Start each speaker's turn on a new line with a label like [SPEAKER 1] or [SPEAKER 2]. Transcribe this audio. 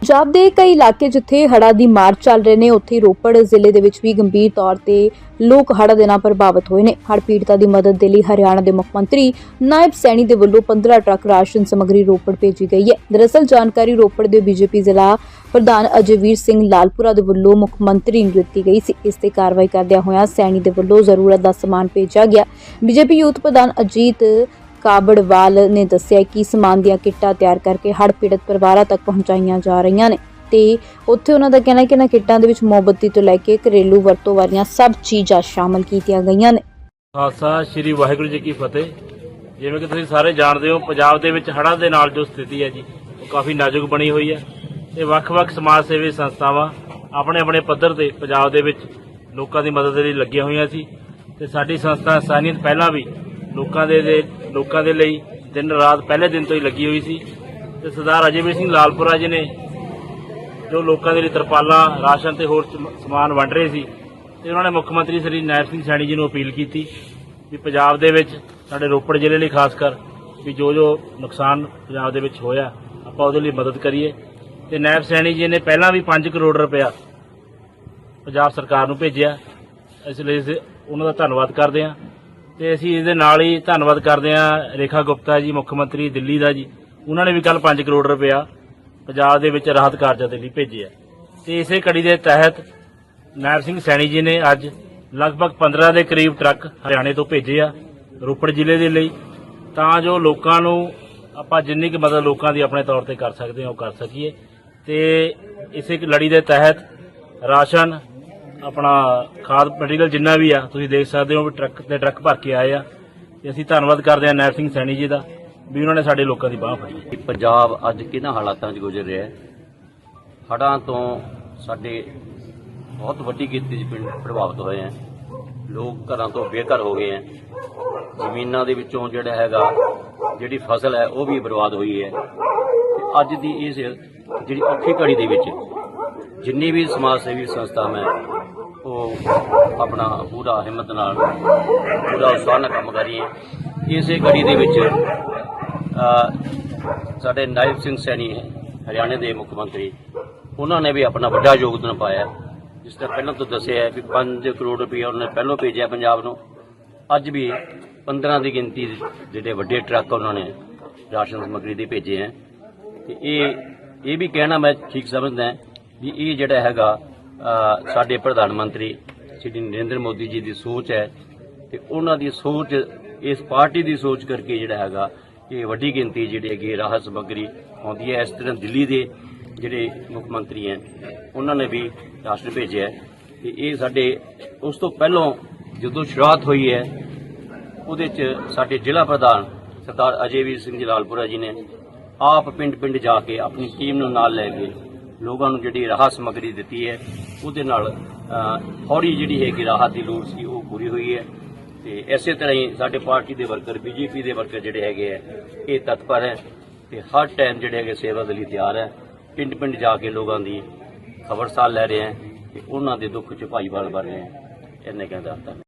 [SPEAKER 1] ਪੰਜਾਬ ਦੇ ਕਈ ਇਲਾਕੇ ਜਿੱਥੇ ਹੜ੍ਹਾਂ ਦੀ ਮਾਰ ਚੱਲ ਰਹੇ ਨੇ, ਉੱਥੇ ਰੋਪੜ ਜ਼ਿਲ੍ਹੇ ਦੇ ਵਿੱਚ ਵੀ ਗੰਭੀਰ ਤੌਰ ਤੇ ਲੋਕ ਹੜ੍ਹਾਂ ਦੇ ਨਾਲ ਪ੍ਰਭਾਵਿਤ ਹੋਏ ਨੇ। ਹੜ੍ਹ ਪੀੜਤਾਂ ਦੀ ਮਦਦ ਦੇ ਲਈ ਹਰਿਆਣਾ ਦੇ ਮੁੱਖ ਮੰਤਰੀ ਨਾਇਬ ਸੈਣੀ ਦੇ ਵੱਲੋਂ 15 ਟਰੱਕ ਰਾਸ਼ਨ ਸਮੱਗਰੀ ਰੋਪੜ ਭੇਜੀ ਗਈ ਹੈ। ਦਰਅਸਲ ਜਾਣਕਾਰੀ ਰੋਪੜ ਦੇ ਬੀਜੇਪੀ ਜ਼ਿਲ੍ਹਾ ਪ੍ਰਧਾਨ ਅਜੇਵੀਰ ਸਿੰਘ ਲਾਲਪੁਰਾ ਦੇ ਵੱਲੋਂ ਮੁੱਖ ਮੰਤਰੀ ਨੂੰ ਦਿੱਤੀ ਗਈ ਸੀ। ਇਸ ਤੇ ਕਾਰਵਾਈ ਕਰਦਿਆਂ ਹੋਇਆਂ ਸੈਣੀ ਦੇ ਵੱਲੋਂ ਜ਼ਰੂਰਤ ਦਾ ਸਮਾਨ ਭੇਜਿਆ ਗਿਆ। ਬੀਜੇਪੀ ਯੂਥ ਪ੍ਰਧਾਨ ਅਜੀਤ ਕਾਬੜਵਾਲ ਨੇ ਦੱਸਿਆ ਕਿ ਸਮਾਨ ਦੀਆਂ ਕਿੱਟਾਂ ਤਿਆਰ ਕਰਕੇ ਹੜ੍ਹ ਪੀੜਤ ਪਰਿਵਾਰਾਂ ਤੱਕ ਪਹੁੰਚਾਈਆਂ ਜਾ ਰਹੀਆਂ ਨੇ। ਤੇ ਉੱਥੇ ਉਹਨਾਂ ਦਾ ਕਹਿਣਾ ਹੈ ਕਿ ਇਹਨਾਂ ਕਿੱਟਾਂ ਦੇ ਵਿੱਚ ਮੋਮਬੱਤੀ ਤੋਂ ਲੈ ਕੇ ਘਰੇਲੂ ਵਰਤੋਂ ਵਾਲੀਆਂ ਸਭ ਚੀਜ਼ਾਂ ਸ਼ਾਮਲ ਕੀਤੀਆਂ ਗਈਆਂ ਨੇ।
[SPEAKER 2] ਖਾਲਸਾ, ਸ੍ਰੀ ਵਾਹਿਗੁਰੂ ਜੀ ਕੀ ਫਤਿਹ। ਜਿਵੇਂ ਕਿ ਤੁਸੀਂ ਸਾਰੇ ਜਾਣਦੇ ਹੋ, ਪੰਜਾਬ ਦੇ ਵਿੱਚ ਹੜ੍ਹਾਂ ਦੇ ਨਾਲ ਜੋ ਸਥਿਤੀ ਹੈ ਜੀ, ਉਹ ਕਾਫੀ ਨਾਜ਼ੁਕ ਬਣੀ ਹੋਈ ਹੈ ਤੇ ਵੱਖ-ਵੱਖ ਸਮਾਜ ਸੇਵੀ ਸੰਸਥਾਵਾਂ ਆਪਣੇ ਆਪਣੇ ਪੱਧਰ ਤੇ ਪੰਜਾਬ ਦੇ ਵਿੱਚ ਲੋਕਾਂ ਦੀ ਮਦਦ ਲਈ ਲੱਗੀਆਂ ਹੋਈਆਂ ਸੀ। ਤੇ ਸਾਡੀ ਸੰਸਥਾ ਇਨਸਾਨੀਅਤ ਪਹਿਲਾਂ ਵੀ ਲੋਕਾਂ ਦੇ ਲੋਕਾਂ ਦੇ ਲਈ ਦਿਨ ਰਾਤ ਪਹਿਲੇ ਦਿਨ ਤੋਂ ਹੀ ਲੱਗੀ ਹੋਈ ਸੀ ਤੇ ਸਰਦਾਰ ਅਜੇਵੀਰ ਸਿੰਘ ਲਾਲਪੁਰਾ ਜੀ ਨੇ ਜੋ ਲੋਕਾਂ ਦੇ ਲਈ ਤਰਪਾਲਾਂ, ਰਾਸ਼ਨ ਤੇ ਹੋਰ ਸਮਾਨ ਵੰਡ ਰਹੇ ਸੀ ਤੇ ਉਹਨਾਂ ਨੇ ਮੁੱਖ ਮੰਤਰੀ ਸ੍ਰੀ ਨਾਇਬ ਸਿੰਘ ਸੈਣੀ ਜੀ ਨੂੰ ਅਪੀਲ ਕੀਤੀ ਵੀ ਪੰਜਾਬ ਦੇ ਵਿੱਚ ਸਾਡੇ ਰੋਪੜ ਜ਼ਿਲ੍ਹੇ ਲਈ ਖਾਸ ਕਰ ਵੀ ਜੋ ਜੋ ਨੁਕਸਾਨ ਪੰਜਾਬ ਦੇ ਵਿੱਚ ਹੋਇਆ, ਆਪਾਂ ਉਹਦੇ ਲਈ ਮਦਦ ਕਰੀਏ। ਤੇ ਨਾਇਬ ਸੈਣੀ ਜੀ ਨੇ ਪਹਿਲਾਂ ਵੀ 5 ਕਰੋੜ ਰੁਪਇਆ ਪੰਜਾਬ ਸਰਕਾਰ ਨੂੰ ਭੇਜਿਆ। ਇਸ ਲਈ ਅਸੀਂ ਉਹਨਾਂ ਦਾ ਧੰਨਵਾਦ ਕਰਦੇ ਹਾਂ। ਤੇ ਅਸੀਂ ਇਸ ਦੇ ਨਾਲ ਹੀ ਧੰਨਵਾਦ ਕਰਦੇ ਹਾਂ ਰੇਖਾ ਗੁਪਤਾ ਜੀ, ਮੁੱਖ ਮੰਤਰੀ ਦਿੱਲੀ ਦਾ ਜੀ। ਉਹਨਾਂ ਨੇ ਵੀ ਕੱਲ 5 ਕਰੋੜ ਰੁਪਇਆ ਪੰਜਾਬ ਦੇ ਵਿੱਚ ਰਾਹਤ ਕਾਰਜਾਂ ਦੇ ਲਈ ਭੇਜਿਆ ਤੇ ਇਸੇ ਕੜੀ ਦੇ ਤਹਿਤ ਨਾਇਬ ਸਿੰਘ ਸੈਣੀ ਜੀ ਨੇ ਅੱਜ ਲਗਭਗ 15 ਦੇ ਕਰੀਬ ਟਰੱਕ ਹਰਿਆਣੇ ਤੋਂ ਭੇਜੇ ਆ, ਰੋਪੜ ਜ਼ਿਲ੍ਹੇ ਦੇ ਲਈ। ਤਾਂ ਜੋ ਲੋਕਾਂ ਨੂੰ ਆਪਾਂ ਜਿੰਨੀ ਕੁ ਮਦਦ ਲੋਕਾਂ ਦੀ ਆਪਣੇ ਤੌਰ ਤੇ ਕਰ ਸਕਦੇ ਹਾਂ, ਉਹ ਕਰ ਸਕੀਏ। ਤੇ ਇਸੇ ਲੜੀ ਦੇ ਤਹਿਤ ਰਾਸ਼ਨ ਆਪਣਾ ਖਾਦ ਮਟੀਰੀਅਲ ਜਿੰਨਾ ਵੀ ਆ, ਤੁਸੀਂ ਦੇਖ ਸਕਦੇ ਹੋ ਵੀ ਟਰੱਕ ਤੇ ਟਰੱਕ ਭਰ ਕੇ ਆਏ ਆ। ਤੇ ਅਸੀਂ ਧੰਨਵਾਦ ਕਰਦੇ ਹਾਂ ਨਾਇਬ ਸਿੰਘ ਸੈਣੀ ਜੀ ਦਾ ਵੀ ਉਹਨਾਂ ਨੇ ਸਾਡੇ ਲੋਕਾਂ ਦੀ ਬਾਹ ਫੜੀ।
[SPEAKER 3] ਕਿ ਪੰਜਾਬ ਅੱਜ ਕਿਹਨਾਂ ਹਾਲਾਤਾਂ 'ਚ ਗੁਜ਼ਰ ਰਿਹਾ ਹੈ? ਹੜ੍ਹਾਂ ਤੋਂ ਸਾਡੇ ਬਹੁਤ ਵੱਡੀ ਗਿਣਤੀ 'ਚ ਪਿੰਡ ਪ੍ਰਭਾਵਿਤ ਹੋਏ ਹੈ। ਲੋਕ ਘਰਾਂ ਤੋਂ ਬੇਘਰ ਹੋ ਗਏ ਹੈ। ਜ਼ਮੀਨਾਂ ਦੇ ਵਿੱਚੋਂ ਜਿਹੜਾ ਹੈਗਾ, ਜਿਹੜੀ ਫਸਲ ਹੈ, ਉਹ ਵੀ ਬਰਬਾਦ ਹੋਈ ਹੈ। ਅੱਜ ਦੀ ਇਸ ਜਿਹੜੀ ਔਖੀ ਘੜੀ ਦੇ ਵਿੱਚ ਜਿੰਨੀ ਵੀ ਸਮਾਜ ਸੇਵੀ ਸੰਸਥਾਵਾਂ ਹੈ ਉਹ ਆਪਣਾ ਪੂਰਾ ਹਿੰਮਤ ਨਾਲ, ਪੂਰਾ ਉਤਸ਼ਾਹ ਨਾਲ ਕੰਮ ਕਰੀਏ ਰਹੀ ਹੈ ਇਸੇ ਘੜੀ ਦੇ ਵਿੱਚ ਸਾਡੇ ਨਾਇਬ ਸਿੰਘ ਸੈਣੀ ਹੈ, ਹਰਿਆਣੇ ਦੇ ਮੁੱਖ ਮੰਤਰੀ। ਉਹਨਾਂ ਨੇ ਵੀ ਆਪਣਾ ਵੱਡਾ ਯੋਗਦਾਨ ਪਾਇਆ। ਜਿਸ ਤਰ੍ਹਾਂ ਪਹਿਲਾਂ ਤੋਂ ਦੱਸਿਆ ਹੈ ਵੀ 5 ਕਰੋੜ ਰੁਪਏ ਉਹਨਾਂ ਨੇ ਪਹਿਲਾਂ ਭੇਜਿਆ ਪੰਜਾਬ ਨੂੰ। ਅੱਜ ਵੀ 15 ਦੀ ਗਿਣਤੀ ਜਿਹੜੇ ਵੱਡੇ ਟਰੱਕ ਉਹਨਾਂ ਨੇ ਰਾਸ਼ਨ ਸਮੱਗਰੀ ਦੇ ਭੇਜੇ ਹੈ। ਤੇ ਇਹ ਇਹ ਵੀ ਕਹਿਣਾ ਮੈਂ ਠੀਕ ਸਮਝਦਾ ਵੀ ਇਹ ਜਿਹੜਾ ਹੈਗਾ ਸਾਡੇ ਪ੍ਰਧਾਨ ਮੰਤਰੀ ਸ਼੍ਰੀ ਨਰਿੰਦਰ ਮੋਦੀ ਜੀ ਦੀ ਸੋਚ ਹੈ ਤੇ ਉਹਨਾਂ ਦੀ ਸੋਚ, ਇਸ ਪਾਰਟੀ ਦੀ ਸੋਚ ਕਰਕੇ ਜਿਹੜਾ ਹੈਗਾ, ਇਹ ਵੱਡੀ ਗਿਣਤੀ ਜਿਹੜੀ ਹੈਗੀ ਰਾਹਤ ਸਮੱਗਰੀ ਆਉਂਦੀ ਹੈ, ਇਸ ਤਰ੍ਹਾਂ ਦਿੱਲੀ ਦੇ ਜਿਹੜੇ ਮੁੱਖ ਮੰਤਰੀ ਹੈ, ਉਹਨਾਂ ਨੇ ਵੀ ਰਾਸ਼ਨ ਭੇਜਿਆ ਹੈ। ਤੇ ਇਹ ਸਾਡੇ, ਉਸ ਤੋਂ ਪਹਿਲਾਂ ਜਦੋਂ ਸ਼ੁਰੂਆਤ ਹੋਈ ਹੈ, ਉਹਦੇ ਚ ਸਾਡੇ ਜ਼ਿਲ੍ਹਾ ਪ੍ਰਧਾਨ ਸਰਦਾਰ ਅਜੇਵੀਰ ਸਿੰਘ ਜਲਾਲਪੁਰਾ ਜੀ ਨੇ ਆਪ ਪਿੰਡ-ਪਿੰਡ ਜਾ ਕੇ ਆਪਣੀ ਟੀਮ ਨੂੰ ਨਾਲ ਲੈ ਕੇ ਲੋਕਾਂ ਨੂੰ ਜਿਹੜੀ ਰਾਹਤ ਸਮੱਗਰੀ ਦਿੱਤੀ ਹੈ ਉਹਦੇ ਨਾਲ ਅ, ਫੌਰੀ ਜਿਹੜੀ ਹੈ ਕਿ ਰਾਹਤ ਦੀ ਲੋੜ ਸੀ ਉਹ ਪੂਰੀ ਹੋਈ ਹੈ। ਤੇ ਇਸੇ ਤਰ੍ਹਾਂ ਹੀ ਸਾਡੇ ਪਾਰਟੀ ਦੇ ਵਰਕਰ ਬੀਜੇਪੀ ਦੇ ਵਰਕਰ ਜਿਹੜੇ ਹੈਗੇ ਆ ਇਹ ਤਤਪਰ ਹੈ ਤੇ ਹਰ ਟਾਈਮ ਜਿਹੜੇ ਹੈਗੇ ਸੇਵਾ ਦੇ ਲਈ ਤਿਆਰ ਹੈ। ਪਿੰਡ-ਪਿੰਡ ਜਾ ਕੇ ਲੋਕਾਂ ਦੀ ਖਬਰਸਾਰ ਲੈ ਰਹੇ ਹੈ ਤੇ ਉਹਨਾਂ ਦੇ ਦੁੱਖ ਚ ਭਾਈਵਾਲ ਬਣ ਰਹੇ ਹੈ। ਇਹਨੇ ਕਹਿੰਦਾ